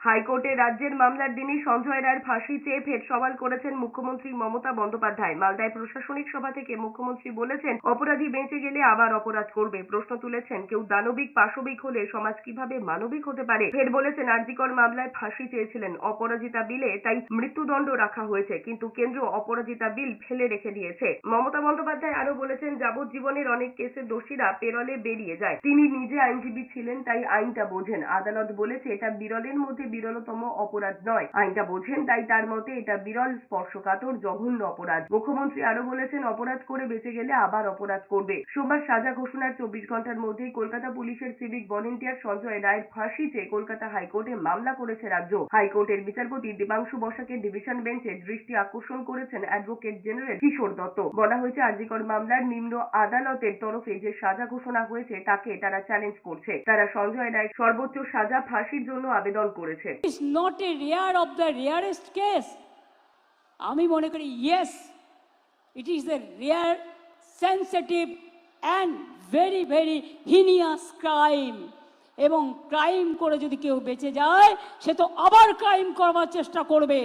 হাইকোর্টে রাজ্যের মামলার দিনই সঞ্জয় রায়ের ফাঁসি চেয়ে ফের সওয়াল করেছেন মুখ্যমন্ত্রী মমতা বন্দ্যোপাধ্যায়। মালদায় প্রশাসনিক সভা থেকে মুখ্যমন্ত্রী বলেছেন, অপরাধী বেঁচে গেলে আবার অপরাধ করবে। প্রশ্ন তুলেছেন, কেউ দানবিক, পাশবিক হলে সমাজ কীভাবে মানবিক হতে পারে? ফের বলেছেন, আরজিকর মামলায় ফাঁসি চেয়েছিলেন অপরাজিতা বিলে, তাই মৃত্যুদণ্ড রাখা হয়েছে, কিন্তু কেন্দ্র অপরাজিতা বিল ফেলে রেখে দিয়েছে। মমতা বন্দ্যোপাধ্যায় আরও বলেছেন, যাবজ্জীবনের অনেক কেসে দোষীরা পেরলে বেরিয়ে যায়। তিনি নিজে আইনজীবী ছিলেন, তাই আইনটা বোঝেন। আদালত বলেছে, এটা বিরলের মধ্যে বিরলতম অপরাধ নয়। আইনটা বোঝেন, তাই তার মতে এটা বিরল, স্পর্শকাতর, জঘন্য অপরাধ। মুখ্যমন্ত্রী আরও বলেছেন, অপরাধ করে বেঁচে গেলে আবার অপরাধ করবে। সোমবার সাজা ঘোষণার চব্বিশ ঘণ্টার মধ্যেই কলকাতা পুলিশের সিভিক ভলেন্টিয়ার সঞ্জয় রায়ের ফাঁসি চেয়ে কলকাতা হাইকোর্টে মামলা করেছে রাজ্য। হাইকোর্টের বিচারপতি দেবাংশু বসাকের ডিভিশন বেঞ্চে দৃষ্টি আকর্ষণ করেছেন অ্যাডভোকেট জেনারেল কিশোর দত্ত। বলা হয়েছে, আরজিকর মামলার নিম্ন আদালতের তরফে যে সাজা ঘোষণা হয়েছে, তাকে তারা চ্যালেঞ্জ করছে। তারা সঞ্জয় রায় সর্বোচ্চ সাজা ফাঁসির জন্য আবেদন করেছে। Is not a rare of the rarest case আমি মনে করি yes it is the rare sensitive and very very heinous crime এবং ক্রাইম করে যদি কেউ বেঁচে যায়, সে তো আবার ক্রাইম করবার চেষ্টা করবে।